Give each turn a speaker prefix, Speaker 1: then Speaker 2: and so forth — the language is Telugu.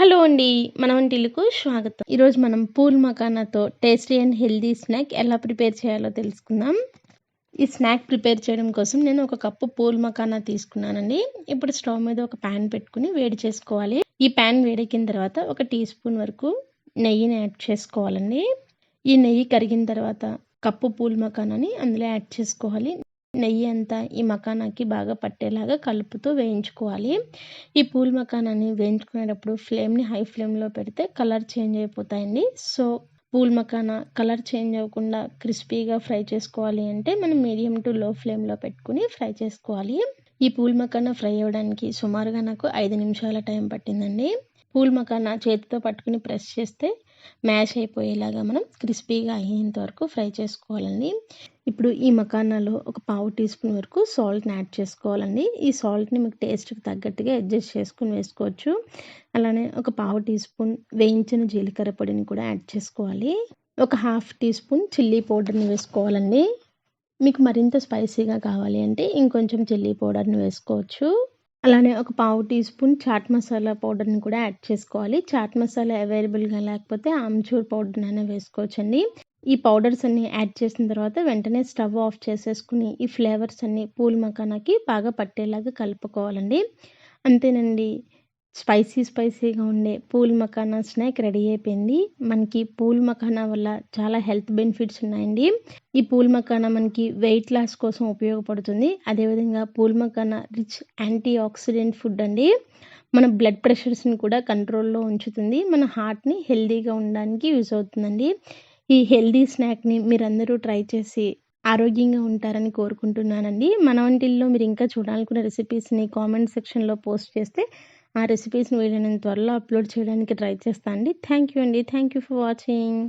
Speaker 1: హలో అండి మన వంటిల్లుకు స్వాగతం. ఈరోజు మనం పూల్ మకానాతో టేస్టీ అండ్ హెల్దీ స్నాక్ ఎలా ప్రిపేర్ చేయాలో తెలుసుకుందాం. ఈ స్నాక్ ప్రిపేర్ చేయడం కోసం నేను ఒక కప్పు పూల్ మకానా తీసుకున్నానండి. ఇప్పుడు స్టవ్ మీద ఒక ప్యాన్ పెట్టుకుని వేడి చేసుకోవాలి. ఈ ప్యాన్ వేడెక్కిన తర్వాత ఒక టీ స్పూన్ వరకు నెయ్యిని యాడ్ చేసుకోవాలండి. ఈ నెయ్యి కరిగిన తర్వాత కప్పు పూల్ మకానాని అందులో యాడ్ చేసుకోవాలి. నెయ్యి అంతా ఈ మకానాకి బాగా పట్టేలాగా కలుపుతూ వేయించుకోవాలి. ఈ పూల్ మకానాన్ని వేయించుకునేటప్పుడు ఫ్లేమ్ని హై ఫ్లేమ్లో పెడితే కలర్ చేంజ్ అయిపోతాయండి. So phool makhana colour change అవ్వకుండా క్రిస్పీగా ఫ్రై చేసుకోవాలి అంటే మనం మీడియం టు లో ఫ్లేమ్లో పెట్టుకుని ఫ్రై చేసుకోవాలి. ఈ పూల్ మకానా ఫ్రై అవ్వడానికి సుమారుగా నాకు ఐదు నిమిషాల టైం పట్టిందండి. పూల్ మకానా చేతితో పట్టుకుని ప్రెస్ చేస్తే మ్యాష్ అయిపోయేలాగా మనం క్రిస్పీగా అయ్యేంత వరకు ఫ్రై చేసుకోవాలండి. ఇప్పుడు ఈ మకానాలో ఒక పావు టీ స్పూన్ వరకు సాల్ట్ని యాడ్ చేసుకోవాలండి. ఈ సాల్ట్ని మీకు టేస్ట్కి తగ్గట్టుగా అడ్జస్ట్ చేసుకుని వేసుకోవచ్చు. అలానే ఒక పావు టీ స్పూన్ వేయించిన జీలకర్ర పొడిని కూడా యాడ్ చేసుకోవాలి. ఒక హాఫ్ టీ స్పూన్ చిల్లీ పౌడర్ని వేసుకోవాలండి. మీకు మరింత స్పైసీగా కావాలి అంటే ఇంకొంచెం చిల్లీ పౌడర్ని వేసుకోవచ్చు. అలానే ఒక పావు టీ స్పూన్ చాట్ మసాలా పౌడర్ని కూడా యాడ్ చేసుకోవాలి. చాట్ మసాలా అవైలబుల్గా లేకపోతే ఆమ్చూర్ పౌడర్నైనా వేసుకోవచ్చండి. ఈ పౌడర్స్ అన్ని యాడ్ చేసిన తర్వాత వెంటనే స్టవ్ ఆఫ్ చేసేసుకుని ఈ ఫ్లేవర్స్ అన్ని పూల్ మకానాకి బాగా పట్టేలాగా కలుపుకోవాలండి. అంతేనండి. స్పైసీ స్పైసీగా ఉండే పూల్ మఖానా స్నాక్ రెడీ అయిపోయింది. మనకి పూల్ మఖానా వల్ల చాలా హెల్త్ బెనిఫిట్స్ ఉన్నాయండి. ఈ పూల్ మఖానా మనకి వెయిట్ లాస్ కోసం ఉపయోగపడుతుంది. అదేవిధంగా phool makhana rich antioxidant food అండి. మన బ్లడ్ ప్రెషర్స్ని కూడా కంట్రోల్లో ఉంచుతుంది. మన హార్ట్ని హెల్దీగా ఉండడానికి యూజ్ అవుతుందండి. ఈ హెల్దీ స్నాక్ని మీరందరూ ట్రై చేసి ఆరోగ్యంగా ఉంటారని కోరుకుంటున్నానండి. మన వంటిల్లో మీరు ఇంకా చూడాలనుకున్న రెసిపీస్ని కామెంట్ సెక్షన్లో పోస్ట్ చేస్తే ఆ రెసిపీస్ని వీలైనంత త్వరలో అప్లోడ్ చేయడానికి ట్రై చేస్తాను అండి. థ్యాంక్ యూ అండి. Thank you for watching